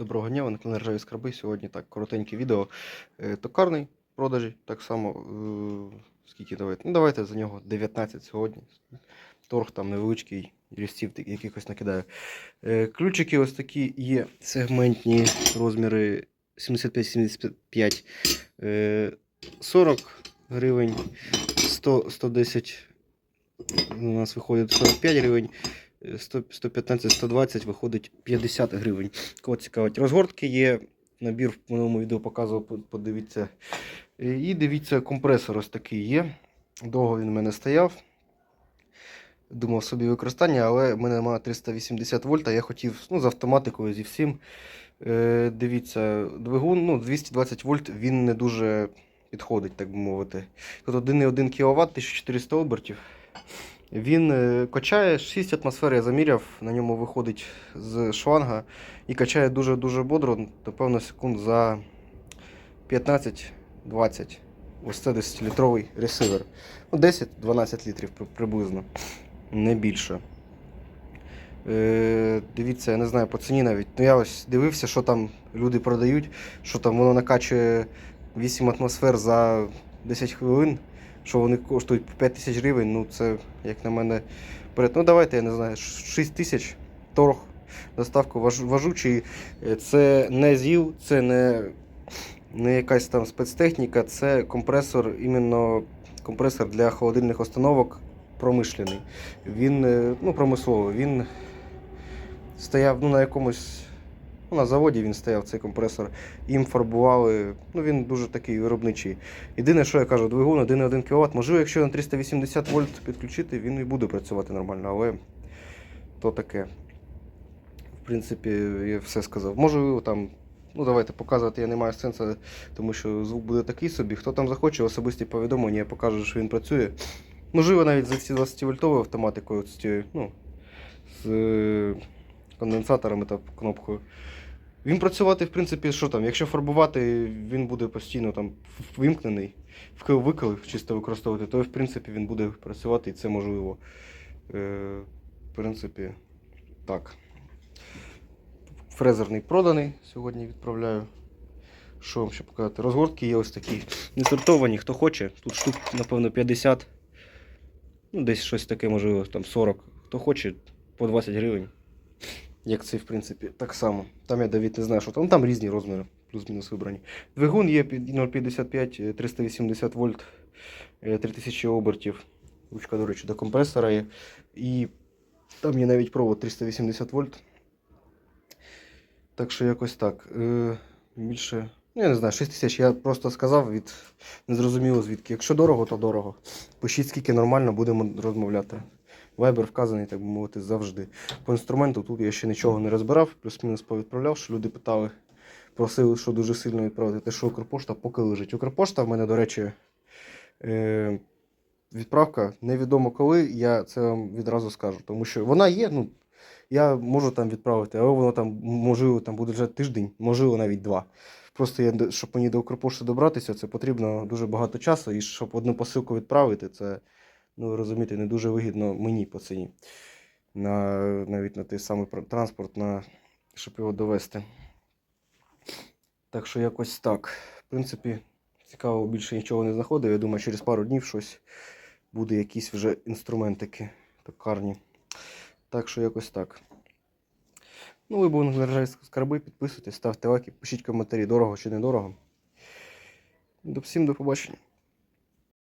Доброго дня, ви на каналі Ржаві Скарби. Сьогодні так, коротеньке відео. Е, Токарний продажі, так само. е, Скільки давайте? Ну, давайте за нього 19 сьогодні. Торг там невеличкий, лістів якихось накидаю. Е, Ключики ось такі є сегментні розміри 75-75, е, 40 гривень, 100, 110 у нас виходить 45 гривень. 100, 115, 120 виходить 50 гривень. Кого цікавить. Розгортки є. Набір в минулому відео показував, подивіться. Е, І дивіться, компресор ось такий є. Довго він у мене стояв. Думав собі використання, але в мене немає 380 вольт, а я хотів ну, з автоматикою зі всім. Е, дивіться, двигун ну, 220 вольт він не дуже підходить, так би мовити. Тут 1,1 кВт, 1400 обертів. Він е, качає 6 атмосфер, я заміряв, на ньому виходить з шланга і качає дуже-дуже бодро, напевно, секунд за 15-20. Ось це 10-літровий ресивер. Ну, 10-12 літрів приблизно, не більше. Е, дивіться, я не знаю по ціні навіть. Ну я ось дивився, що там люди продають, що там воно накачує 8 атмосфер за 10 хвилин що вони коштують 5 тисяч гривень, ну це, як на мене, перед. Ну давайте, я не знаю, 6 тисяч торг, доставка важ, важучий. Е, Це не ЗІЛ, це не, не якась там спецтехніка, це компресор, іменно компресор для холодильних установок промишлений. Він е, ну, промисловий. Він стояв ну, на якомусь. Ну, на заводі він стояв цей компресор, їм фарбували. Ну він дуже такий виробничий. Єдине, що я кажу, двигун 1,1 кВт. Можливо, якщо на 380 вольт підключити, він і буде працювати нормально, але то таке. В принципі, я все сказав. Можу там, ну давайте показувати, я не маю сенсу, тому що звук буде такий собі. Хто там захоче, особисті повідомлення, я покажу, що він працює. Можливо, навіть за ці 20 вольтовою автоматикою, ну, з конденсаторами та кнопкою. Він працювати, в принципі, що там, якщо фарбувати, він буде постійно там вимкнений, викил чисто використовувати, то в принципі він буде працювати і це можливо. Е, в принципі, так. Фрезерний проданий. Сьогодні відправляю. Що вам ще показати? Розгортки є ось такі не сортовані, хто хоче. Тут штук, напевно, 50. Ну, десь щось таке, можливо, там 40. Хто хоче, по 20 гривень. Як цей, в принципі, так само. Там я Давід не знаю, що там. Там різні розміри, плюс-мінус вибрані. Двигун є 0,55, е, 380 вольт, е, 3000 обертів. Ручка, до речі, до компресора є. І там є навіть провод 380 вольт. Так що якось так. Е, більше. Ну, я не знаю, 6 тисяч я просто сказав від незрозуміло звідки. Якщо дорого, то дорого. Пишіть скільки нормально, будемо розмовляти. Вайбер вказаний, так би мовити, завжди. По інструменту тут я ще нічого не розбирав, плюс-мінус повідправляв, що люди питали, просили, що дуже сильно відправити. Те, що Укрпошта поки лежить. Укрпошта в мене, до речі, е, відправка невідомо коли, я це вам відразу скажу. Тому що вона є, ну, я можу там відправити, але воно там, можливо, там буде вже тиждень, можливо, навіть два. Просто я, щоб мені до Укрпошти добратися, це потрібно дуже багато часу, і щоб одну посилку відправити, це ну ви розумієте, не дуже вигідно мені по ціні. На, навіть на той самий транспорт, на, щоб його довести. Так що якось так. В принципі, цікаво, більше нічого не знаходив. Я думаю, через пару днів щось буде якісь вже інструментики токарні. Так що якось так. Ну, ви були на скарби, підписуйтесь, ставте лайки, пишіть коментарі, дорого чи недорого. До всім до побачення.